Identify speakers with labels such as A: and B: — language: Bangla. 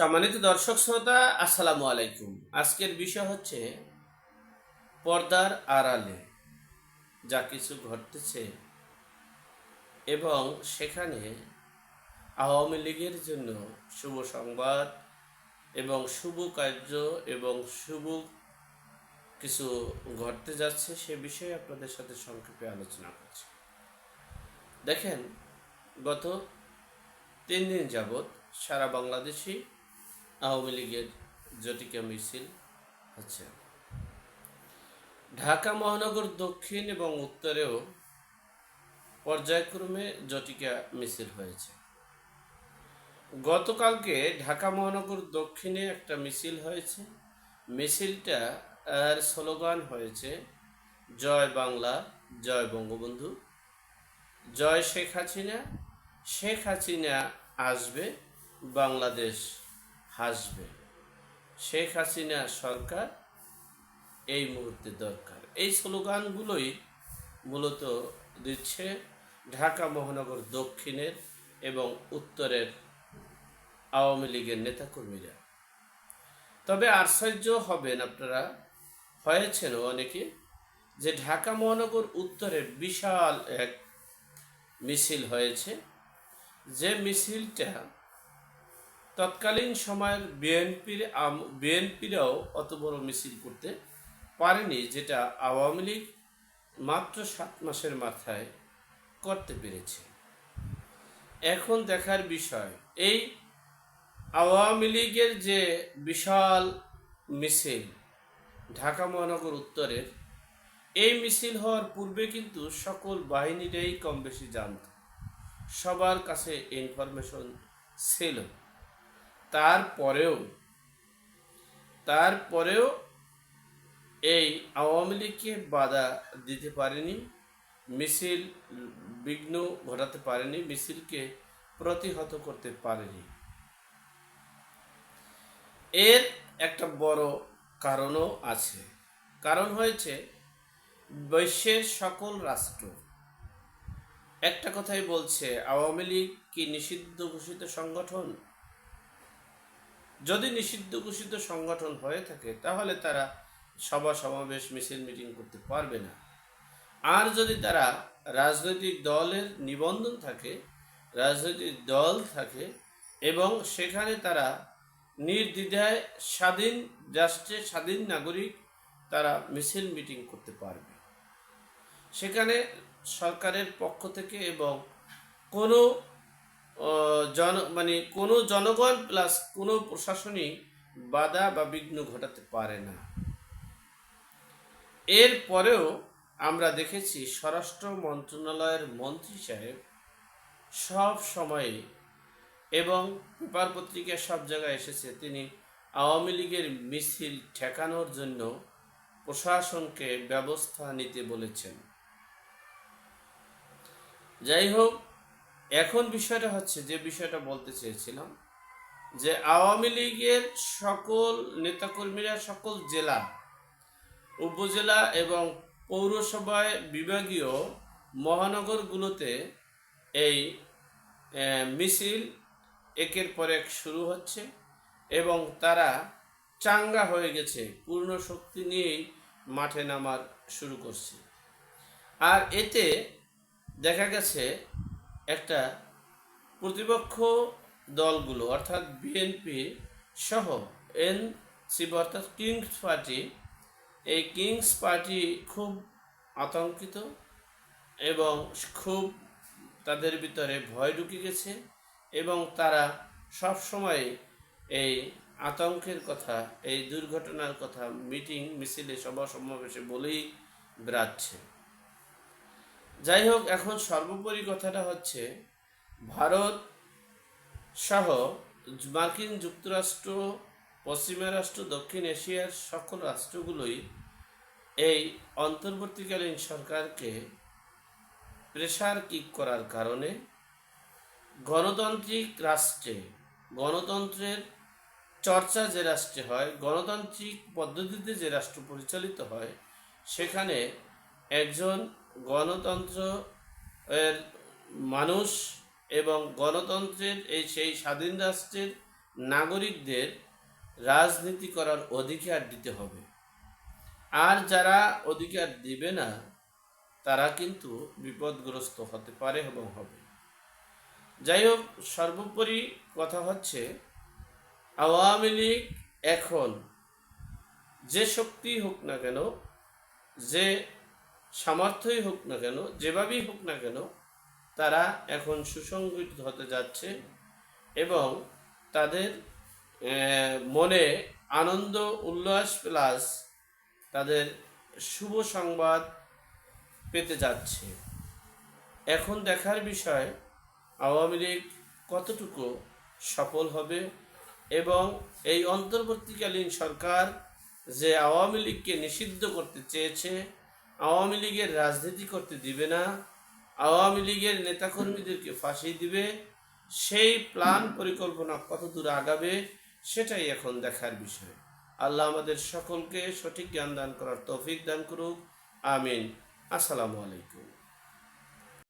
A: সম্মানিত দর্শক শ্রোতা, আসসালামু আলাইকুম। আজকের বিষয় হচ্ছে পর্দার আড়ালে যা কিছু ঘটতেছে এবং সেখানে আওয়ামী লীগের জন্য শুভ সংবাদ এবং শুভ কার্য এবং শুভ কিছু ঘটতে যাচ্ছে সে বিষয়ে আপনাদের সাথে সংক্ষেপে আলোচনা করছি। দেখেন, গত তিন দিন যাবৎ সারা বাংলাদেশি আওয়ামী লীগের জটিকা মিছিল হচ্ছে ঢাকা মহানগর দক্ষিণ এবং উত্তরেও পর্যায়ক্রমে জটিকা মিছিল হয়েছে। গতকালকে ঢাকা মহানগর দক্ষিণে একটা মিছিল হয়েছে। মিছিলটা আর স্লোগান হয়েছে, জয় বাংলা, জয় বঙ্গবন্ধু, জয় শেখ হাসিনা শেখ হাসিনা আসবে বাংলাদেশ। হাসবে। শেখ হাসিনা সরকার এই মুহূর্তে দরকার। এই স্লোগানগুলোই মূলত দিচ্ছে ঢাকা মহানগর দক্ষিণের এবং উত্তরের আওয়ামী লীগের নেতাকর্মীরা। তবে আশ্চর্য হবেন আপনারা হয়েছেন অনেকে, যে ঢাকা মহানগর উত্তরে বিশাল এক মিছিল হয়েছে। যে মিছিলটা তৎকালীন সময়ের বিএনপির বিএনপিরাও অত বড় মিছিল করতে পারেনি, যেটা আওয়ামী লীগ মাত্র সাত মাসের মাথায় করতে পেরেছে। এখন দেখার বিষয়, এই আওয়ামী লীগের যে বিশাল মিছিল ঢাকা মহানগর উত্তরের, এই মিছিল হওয়ার পূর্বে কিন্তু সকল বাহিনীরাই কম বেশি জানত। সবার কাছে ইনফরমেশন ছিল। তারপরেও তারপরেও এই আওয়ামী লীগকে বাধা দিতে পারেনি, মিছিল, বিঘ্ন ঘটাতে পারেনি, মিছিলকে প্রতিহত করতে পারেনি। এর একটা বড় কারণও আছে। কারণ হয়েছে, বিশ্বের সকল রাষ্ট্র, একটা কথাই বলছে, আওয়ামী লীগ কি নিষিদ্ধ ঘোষিত সংগঠন? যদি নিষিদ্ধ ঘোষিত সংগঠন হয়ে থাকে, তাহলে তারা সভা সমাবেশ, মিছিল, মিটিং করতে পারবে না। আর যদি তারা রাজনৈতিক দলের নিবন্ধন থাকে, রাজনৈতিক দল থাকে এবং সেখানে তারা নির্দ্বিধায় স্বাধীন রাষ্ট্রে স্বাধীন নাগরিক, তারা মিছিল, মিটিং করতে পারবে। সেখানে সরকারের পক্ষ থেকে এবং কোনো জন মানে কোনো জনগণ প্লাস কোনো প্রশাসনিক বাধা বা বিঘ্ন ঘটাতে পারে না। এর পরেও আমরা দেখেছি স্বরাষ্ট্র মন্ত্রণালয়ের মন্ত্রী সাহেব সব সময়ে এবং পেপার পত্রিকায় সব জায়গায় এসেছে, তিনি আওয়ামী লীগের মিছিল ঠেকানোর জন্য প্রশাসনকে ব্যবস্থা নিতে বলেছেন। যাই হোক এখন বিষয়টা হচ্ছে যে বিষয়টা বলতে চেয়েছিলাম যে আওয়ামী লীগের সকল নেতাকর্মীরা সকল জেলা, উপজেলা এবং পৌরসভায় বিভাগীয় মহানগরগুলোতে এই মিছিল একের পর এক শুরু হচ্ছে এবং তারা চাঙ্গা হয়ে গেছে, পূর্ণ শক্তি নিয়েই মাঠে নামার শুরু করছে। আর এতে দেখা গেছে একটা প্রতিপক্ষ দলগুলো, অর্থাৎ বিএনপি সহ এনসিপি অর্থাৎ কিংস পার্টি এই কিংস পার্টি খুব আতঙ্কিত এবং খুব তাদের ভিতরে ভয় ঢুকে গেছে এবং তারা সব সময় এই আতঙ্কের কথা, এই দুর্ঘটনার কথা, মিটিং, মিছিলে সভা সমাবেশে বলেই বেড়াচ্ছে। যাই হোক এখন সর্বোপরি কথাটা হচ্ছে, ভারত সহ মার্কিন যুক্তরাষ্ট্র, পশ্চিমা রাষ্ট্র, দক্ষিণ এশিয়ার সকল রাষ্ট্রগুলোই এই অন্তর্বর্তীকালীন সরকারকে প্রেশার কিক করার কারণে গণতান্ত্রিক রাষ্ট্রে, গণতন্ত্রের চর্চা যে রাষ্ট্রে হয়, গণতান্ত্রিক পদ্ধতিতে যে রাষ্ট্র পরিচালিত হয়, সেখানে একজন গণতন্ত্র এর মানুষ এবং গণতন্ত্রের এই সেই স্বাধীন রাষ্ট্রের নাগরিকদের রাজনীতি করার অধিকার দিতে হবে। আর যারা অধিকার দিবে না, তারা কিন্তু বিপদগ্রস্ত হতে পারে এবং হবে। যাই হোক, সর্বোপরি কথা হচ্ছে, আওয়ামী লীগ এখন যে শক্তি হোক না কেন, যে সামর্থ্যই হোক না কেন, যেভাবেই হোক না কেন, তারা এখন সুসংগঠিত হতে যাচ্ছে এবং তাদের মনে আনন্দ, উল্লাস প্লাস তাদের শুভ সংবাদ পেতে যাচ্ছে। এখন দেখার বিষয়, আওয়ামী লীগ কতটুকু সফল হবে এবং এই অন্তর্বর্তীকালীন সরকার যে আওয়ামী লীগকে নিষিদ্ধ করতে চেয়েছে আওয়ামী লীগের রাজনীতি করতে দিবে না, আওয়ামী লীগের নেতাকর্মীদেরকে ফাঁসি দিবে, সেই প্ল্যান পরিকল্পনা কত দূর আগাবে সেটাই এখন দেখার বিষয়। আল্লাহ আমাদের সকলকে সঠিক জ্ঞান দান করার তৌফিক দান করুক। আমিন। আসসালামু আলাইকুম।